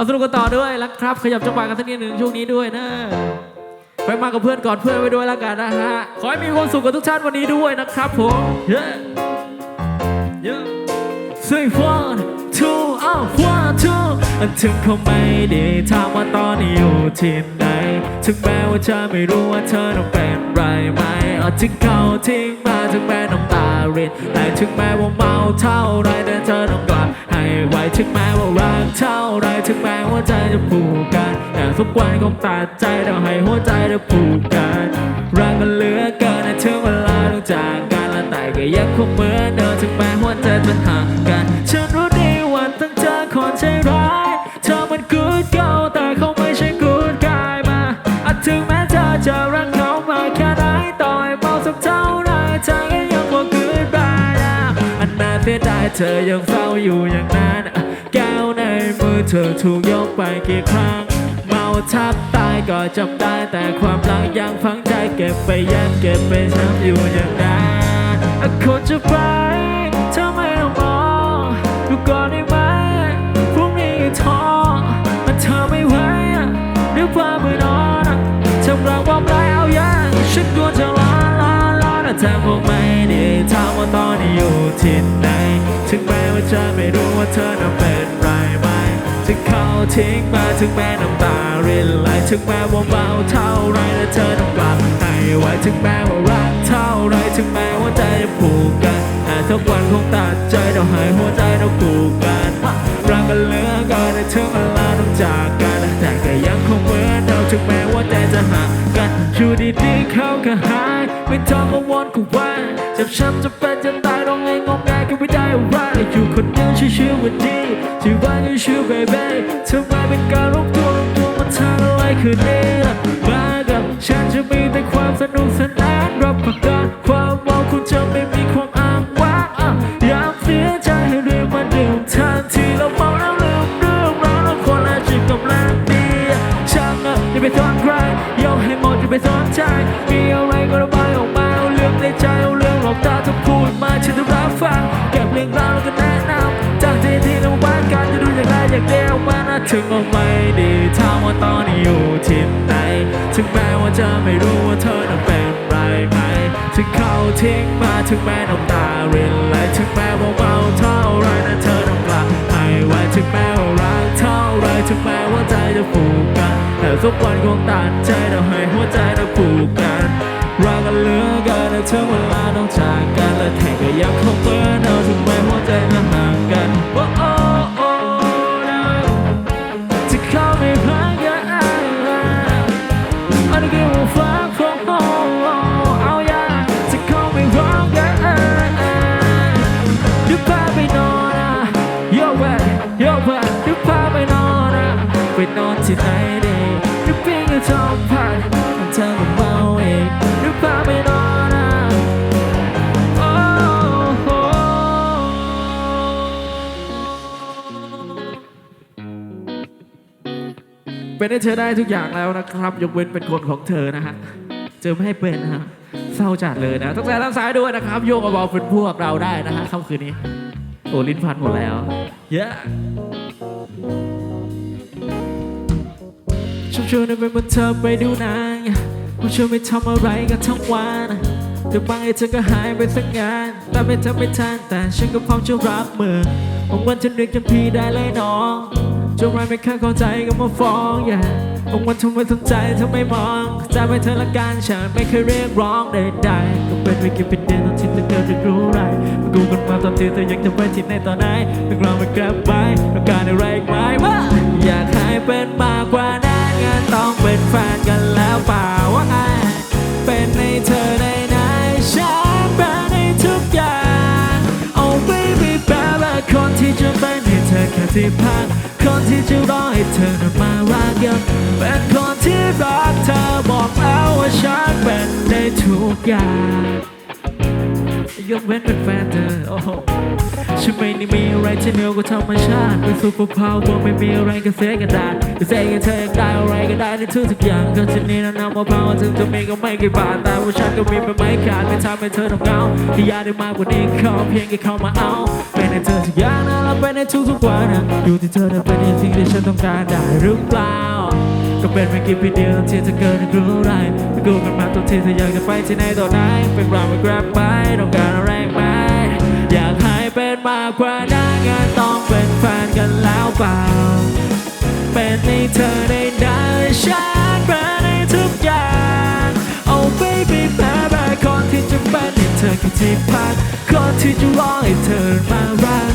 เอาสนุกกันต่อด้วยแล้วครับ ขยับจังหวะกันสักนิดหนึ่งช่วงนี้ด้วยนะไปมากับเพื่อนก่อนเพื่อนไปด้วยแล้วกันนะฮะ ขอให้มีความสุขกับทุกท่านวันนี้ด้วยนะครับผมเย้เย้ Say one two อ้าว one two ถึงเขาไม่ได้ถามว่าตอนนี้อยู่ที่ไหนถึงแม้ว่าเธอไม่รู้ว่าเธอต้องเป็นไรไหมเอาถึงเขาทิ้งมาถึงแม้น้ำตารินแต่ถึงแม้ว่าเมาเท่าไรแต่เธอต้องกลับ ไห้ไวถึงแม้ว่ารักเท่าไรถึงแม้ว่าใจจะผูกกันแต่ทุกวันคงตัดใจแต่ให้หัวใจจะผูกกันรักมันเหลือเกินแต่ถึงเวลาต้องจากกันและแต่ก็ยังคงเหมือนเดิมถึงแม้ว่าใจมันห่า ธอยังเฝ้าอยู่อย่างนั้นแก้วในมือเธอถูกยกไปกี่ครั้ง เมาทับตายก็จำได้แต่ความรักยังฝังใจเก็บไปยันเก็บไปช้ำอยู่อย่างนั้นคนจะไปเธอไม่ต้องมองดูก่อนได้ไหมพรุ่งนี้ท้อมันเธอไม่ไหวอะเดี๋ยวพาไปนอนอะทำรังว่าไรเอาอย่างฉันกลัวจะล้าล้าล้าแต่เธอคงไม่ได้ถามว่าตอนนี้อยู่ที่ไหน ถึงแม้ว่าจะไม่รู้ว่าเธอนั้นเป็นไรไหมถึงเขาทิ้งมาถึงแม้น้ำตารินไหลถึงแม้ว่าเบาเท่าไรและเธอต้องกลับให้ไว้ถึงแม้ว่ารักเท่าไรถึงแม้ว่าใจจะผูกกันแต่ทุกวันคงตัดใจต้องให้หัวใจต้องผูกกันรักกันเหลือเกินแต่ถึงเวลาต้องจากกันแต่ก็ยังคงเหมือนเดิมถึงแม้ว่าใจจะห่างกันอยู่ดีๆเขาก็หายไม่ต้องกังวลกูว่าจ็บช้ำจะเป็นจะตาย คนเดียวชิวๆวันนี้ที่บ้านชิวๆ baby ทำไมเป็นการรบกวนรบกวนมาทางอะไรคืนนี้ล่ะมากับฉันจะมีแต่ความสนุกสนานรับประกันความเมาคุณจะไม่มีความอ้างว้างอยากเสียใจให้เรื่องมาดื่มทันทีเราเมาแล้วลืมเรื่องราวแล้วคนละจิตกำลังดีช่างอะอย่าไปสนใครยกให้หมดอย่าไปสนใจมีอะไรก็ระบายออกมาเอาเรื่องในใจเอาเรื่องหลอกตาถ้าพูดมาฉันจะรับฟังเก็บเรื่องราวแล้ว ถึงว่าไม่ดีถามว่าตอนนี้อยู่ที่ไหน ถึงแม้ว่าจะไม่รู้ว่าเธอนั้นเป็นไรไหม ถึงเขาทิ้งมาถึงแม้น้ำตารินไหลถึงแม้ว่าเมาเท่าไรนั้นเธอต้องกลับให้ไว้ถึงแม้ว่ารักเท่าไรถึงแม้ว่าใจจะผูกกัน แต่ทุกวันคงตัดใจเราให้หัวใจเราผูกกันรักกันเหลือเกินแต่ถึงเวลาต้องจากกันและแข่งก็ยังคงเหมือนเดิมถึงแม้หัวใจ นอนที่ไหนดีเดี๋ยวเพียงแค่ทองผ่านเธอก็เมาเองเดี๋ยวพาไปนอนนะโอ้โหเป็นให้เธอได้ทุกอย่างแล้วนะครับ ยกเว้นเป็นคนของเธอนะฮะเจอไม่ให้เป็นนะฮะเศร้าจัดเลยนะต้องใส่ด้านซ้ายด้วยนะครับ โยกเบาๆเป็นพวกเราได้นะฮะค่ำคืนนี้โอลิ้นพันหมดแล้ว เย ชอบชวนให้เป็นบนเธอไปดูหนังว่าชวนไปทำอะไรกันทั้งวันแต่บางไอ้เธอก็หายไปสักงานแต่ไม่ทำไม่ทันแต่ฉันก็พร้อมจะรับมือบางวันฉันเรียกจำพี่ได้เลยน้องจนวันไม่เคยเข้าใจก็มาฟ้องอย่าบางวันทำไมสนใจเธอไม่มองจะไปเธอละกันฉันไม่เคยเรียกร้องใดๆก็เป็นวิกิพีเดียตอนที่เธอเกิดจะรู้ไรมากูกันมาตอนที่เธอยังจะไปที่ไหนตอนไหนเรื่องราวมันแกร็บไว้ต้องการอะไรอีกไหมว่าอยากให้เป็นมากกว่า ที่พักคนที่จะรอให้เธอนั้นมารักยังเป็นคนที่รักเธอบอกแล้วว่าฉันเป็นได้ทุกอย่าง ยกเว้นเป็นแฟนเธอโอ้โหฉันไม่ได้มีอะไรที่เหนือกว่าธรรมชาติเป็นซูเปอร์พาวเวอร์ไม่มีอะไรก็เสียกันได้ก็เสียกันเธออยากได้อะไรก็ได้ในทุกทุกอย่างก็ฉันนี่นะนำมาพาวถึงจะมีก็ไม่กี่บาทแต่ว่าฉันก็มีไปไม่ขาดไม่ทำให้เธอต้องเหงาที่อยากได้มากกว่านี้ขอเพียงแค่เข้ามาเอาเป็นในเธอทุกอย่างนะและเป็นในทุกๆวันนะอยู่ที่เธอจะเป็นในสิ่งที่ฉันต้องการได้หรือเปล่า ก็เป็นไม่กี่ปีเดียวที่จะเกิดในรู้ไรไปกูกันมาตัวที่เธออยากจะไปที่ไหนต่อไหนเป็นเราไม่กลับไปต้องการอะไรไหมอยากให้เป็นมากกว่านั้นงานต้องเป็นแฟนกันแล้วเปล่า เป็นในเธอได้ได้ฉันเป็นในทุกอย่าง Oh baby แพ้แพ้คนที่จะเป็นให้เธอแค่ที่พักคนที่จะรอให้เธอมารัก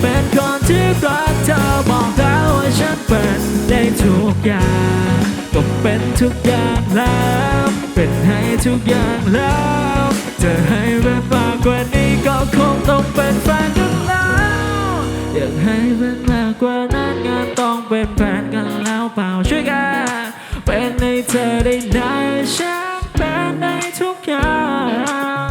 เป็นคนที่รักเธอบอกแล้วว่าฉันเป็นได้ทุกอย่าง เป็นทุกอย่างแล้ว เป็นให้ทุกอย่างแล้วจะให้เป็นมากกว่านี้ก็คงต้องเป็นแฟนกันแล้ว อยากให้เป็นมากกว่านั้นงานต้องเป็นแฟนกันแล้วเปล่าช่วยกันเป็นในเธอได้ไหนฉันเป็นในทุกอย่าง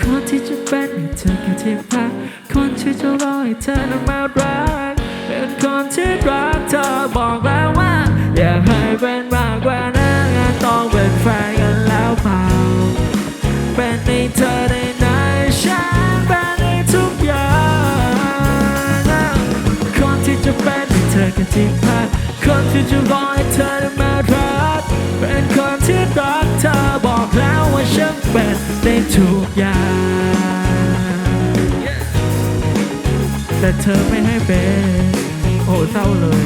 คนที่จะเป็นให้เธอแค่ที่พักคนที่จะรอให้เธอนั้นมารักเป็นคนที่รักเธอบอกแล้วว่าากให้เป็นมากกว่านั้นต้องเป็นแฟนกันแล้วเปล่าเป็นในเธอได้ไหนฉันเป็นในทุกอย่างคนที่จะเป็นให้เธอแค่ที่พักคนที่จะรอให้เธอได้มารักเป็นคนที่รักเธอบอกแล้วว่าฉันเป็นในทุกอย่างแต่เธอไม่ให้เป็นโอ้เศร้าเลย